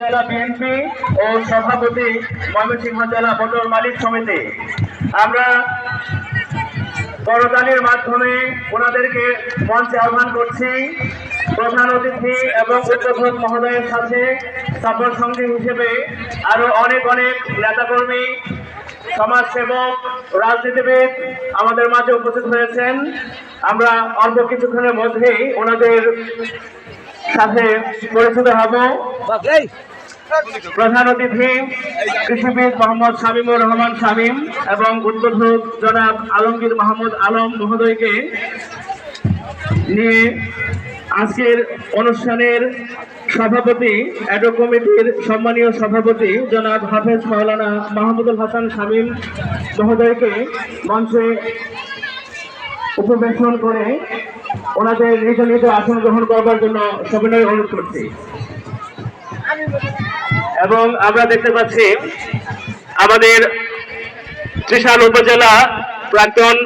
জেলা বিএনপি ও সভাপতি ময়মনসিংহ জেলা মোটর মালিক সমিতি। আমরা করতালির মাধ্যমে ওনাদেরকে মঞ্চে আহ্বান করছি। প্রধান অতিথি এবং উদ্বোধক মহোদয়ের সাথে সফর সঙ্গী হিসেবে আরও অনেক অনেক নেতাকর্মী, সমাজসেবক, রাজনীতিবিদ আমাদের মাঝে উপস্থিত হয়েছেন। আমরা অল্প কিছুক্ষণের মধ্যেই ওনাদের সাথে পরিচিত হব প্রধান অতিথি কৃষিবিদ মোহাম্মদ শামীমুর রহমান শামীম এবং উদ্বোধক জনাব আলমগীর মাহমুদ আলম মহোদয়কে নিয়ে আজকের অনুষ্ঠানের সভাপতি অ্যাডো কমিটির সম্মানীয় সভাপতি জনাব হাফেজ মাওলানা মাহমুদুল হাসান শামীম মহোদয়কে মঞ্চে উপবেশন করে ওনাদের নিজ নিজ আসন গ্রহণ করবার জন্য সবিনয় অনুরোধ করছি। এবং আমরা দেখতে পাচ্ছি আমাদের ত্রিশাল উপজেলা প্রাক্তন